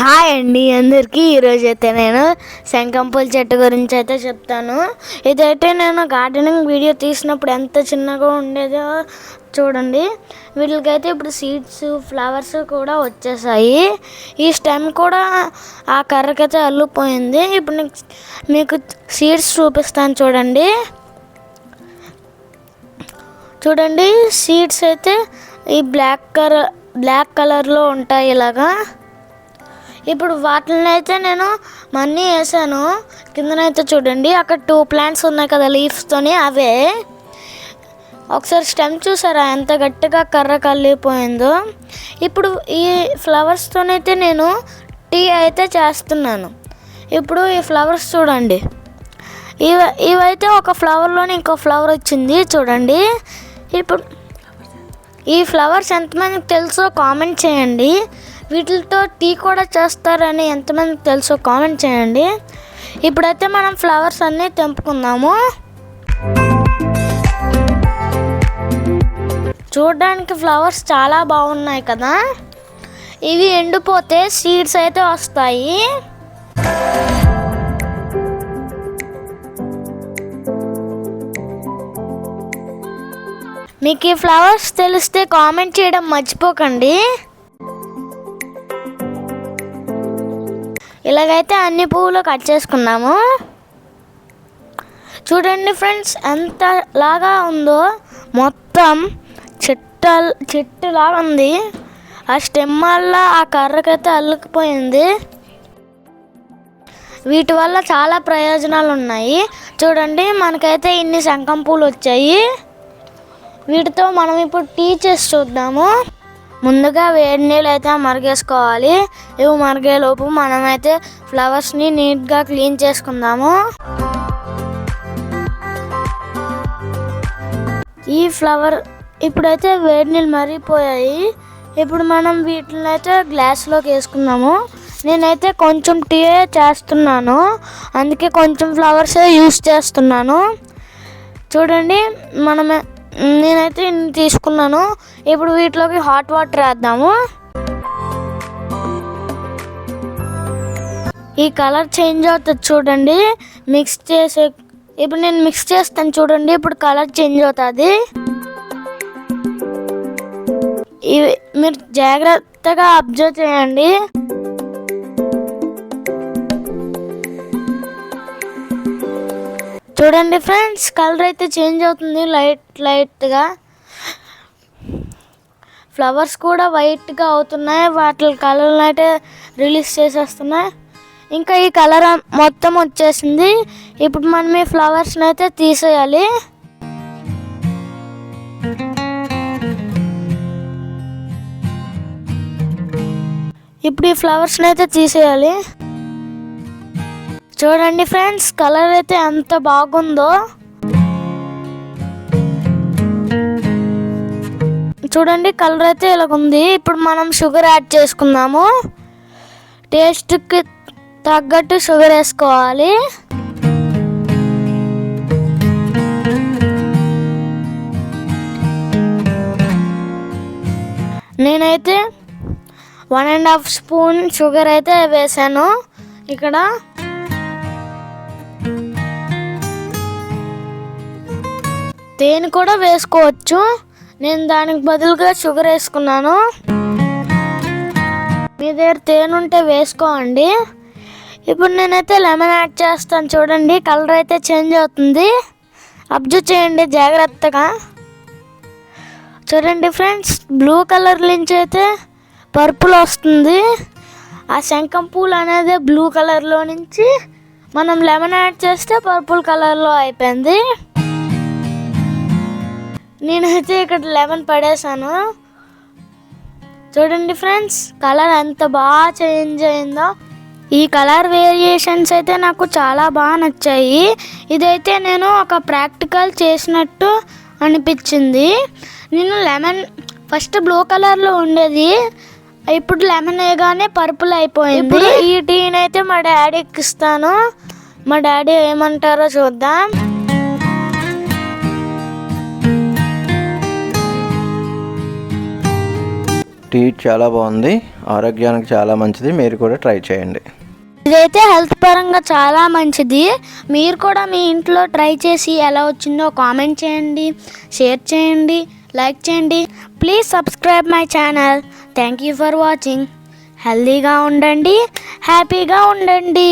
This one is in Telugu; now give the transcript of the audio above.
హాయ్ అండి అందరికీ. ఈరోజు అయితే నేను శంకంపూల చెట్టు గురించి అయితే చెప్తాను. ఇదైతే నేను గార్డెనింగ్ వీడియో తీసినప్పుడు ఎంత చిన్నగా ఉండేదో చూడండి. వీటికైతే ఇప్పుడు సీడ్స్ ఫ్లవర్స్ కూడా వచ్చేసాయి. ఈ స్టెమ్ కూడా ఆ కర్రకైతే అల్లుపోయింది ఇప్పుడు నీకు మీకు సీడ్స్ చూపిస్తాను చూడండి. చూడండి సీడ్స్ అయితే ఈ బ్లాక్ కలర్ బ్లాక్ కలర్లో ఉంటాయి ఇలాగా. ఇప్పుడు వాటిని అయితే నేను మనీ వేసాను. కిందనైతే చూడండి అక్కడ టూ ప్లాంట్స్ ఉన్నాయి కదా లీవ్స్తోని అవే. ఒకసారి స్టెమ్ చూసారా? ఎంత గట్టిగా కర్ర కల్లిపోయిందో ఇప్పుడు ఈ ఫ్లవర్స్తోనైతే నేను టీ అయితే చేస్తున్నాను. ఇప్పుడు ఈ ఫ్లవర్స్ చూడండి. ఇవ ఇవైతే ఒక ఫ్లవర్లోని ఇంకో ఫ్లవర్ వచ్చింది చూడండి. ఇప్పుడు ఈ ఫ్లవర్స్ ఎంతమందికి తెలుసో కామెంట్ చేయండి. వీటితో టీ కూడా చేస్తారని ఎంతమంది తెలుసో కామెంట్ చేయండి. ఇప్పుడైతే మనం ఫ్లవర్స్ అన్నీ తెంపుకుందాము. చూడడానికి ఫ్లవర్స్ చాలా బాగున్నాయి కదా. ఇవి ఎండిపోతే సీడ్స్ అయితే వస్తాయి. మీకు ఈ ఫ్లవర్స్ తెలిస్తే కామెంట్ చేయడం మర్చిపోకండి. ఇలాగైతే అన్ని పువ్వులు కట్ చేసుకున్నాము. చూడండి ఫ్రెండ్స్ ఎంత లాగా ఉందో. మొత్తం చెట్ట చెట్టులాగా ఉంది. ఆ స్టెమ్ వల్ల ఆ కర్రకైతే అల్లుకుపోయింది. వీటి వల్ల చాలా ప్రయోజనాలు ఉన్నాయి. చూడండి మనకైతే ఇన్ని శంఖం పూలు వచ్చాయి. వీటితో మనం ఇప్పుడు టీ చేసి చూద్దాము. ముందుగా వేడి నీళ్ళు అయితే మరిగేసుకోవాలి. ఇవి మరిగేలోపు మనమైతే ఫ్లవర్స్ని నీట్గా క్లీన్ చేసుకుందాము. ఈ ఫ్లవర్ ఇప్పుడైతే వేడి నీళ్ళు మరిగిపోయాయి. ఇప్పుడు మనం వీటిని అయితే గ్లాస్లోకి వేసుకుందాము. నేనైతే కొంచెం టీ చేస్తున్నాను. అందుకే కొంచెం ఫ్లవర్సే యూస్ చేస్తున్నాను. చూడండి మనం నేనైతే తీసుకున్నాను. ఇప్పుడు వీటిలోకి హాట్ వాటర్ వేద్దాము. ఈ కలర్ చేంజ్ అవుతుంది చూడండి. మిక్స్ చేసే ఇప్పుడు నేను మిక్స్ చేస్తాను చూడండి. ఇప్పుడు కలర్ చేంజ్ అవుతుంది. ఇవి మీరు జాగ్రత్తగా అబ్జర్వ్ చేయండి. చూడండి ఫ్రెండ్స్ కలర్ అయితే చేంజ్ అవుతుంది లైట్ లైట్గా. ఫ్లవర్స్ కూడా వైట్గా అవుతున్నాయి వాటి కలర్లు అయితే రిలీజ్ చేసేస్తున్నాయి. ఇంకా ఈ కలర్ మొత్తం వచ్చేసింది. ఇప్పుడు మనం ఈ ఫ్లవర్స్ని అయితే తీసేయాలి. ఇప్పుడు ఈ ఫ్లవర్స్ని అయితే తీసేయాలి. చూడండి ఫ్రెండ్స్ కలర్ అయితే ఎంత బాగుందో. చూడండి కలర్ అయితే ఇలాగుంది. ఇప్పుడు మనం షుగర్ యాడ్ చేసుకుందాము. టేస్ట్కి తగ్గట్టు షుగర్ వేసుకోవాలి. నేనైతే one and half spoon sugar అయితే వేసాను. ఇక్కడ తేనె కూడా వేసుకోవచ్చు. నేను దానికి బదులుగా షుగర్ వేసుకున్నాను. మీ దగ్గర తేనె ఉంటే వేసుకోండి. ఇప్పుడు నేనైతే లెమన్ యాడ్ చేస్తాను చూడండి. కలర్ అయితే చేంజ్ అవుతుంది. అబ్జర్వ్ చేయండి జాగ్రత్తగా. చూడండి ఫ్రెండ్స్ బ్లూ కలర్ నుంచి అయితే పర్పుల్ వస్తుంది. ఆ శంఖం పూలు అనేది బ్లూ కలర్లో నుంచి మనం లెమన్ యాడ్ చేస్తే పర్పుల్ కలర్లో అయిపోయింది. నేనైతే ఇక్కడ లెమన్ పడేసాను చూడండి ఫ్రెండ్స్ కలర్ ఎంత బాగా చేంజ్ అయిందో. ఈ కలర్ వేరియేషన్స్ అయితే నాకు చాలా బాగా నచ్చాయి. ఇదైతే నేను ఒక ప్రాక్టికల్ చేసినట్టు అనిపించింది. నేను లెమన్ ఫస్ట్ బ్లూ కలర్లో ఉండేది. ఇప్పుడు లెమన్ వేయగానే పర్పుల్ అయిపోయింది. ఈ టీని అయితే మా డాడీకి ఇస్తాను. మా డాడీ ఏమంటారో చూద్దాం. టీ చాలా బాగుంది. ఆరోగ్యానికి చాలా మంచిది. మీరు కూడా ట్రై చేయండి. ఇదైతే హెల్త్ పరంగా చాలా మంచిది. మీరు కూడా మీ ఇంట్లో ట్రై చేసి ఎలా వచ్చిందో కామెంట్ చేయండి షేర్ చేయండి లైక్ చేయండి. Please subscribe my channel. Thank you for watching. హెల్తీగా ఉండండి. హ్యాపీగా ఉండండి.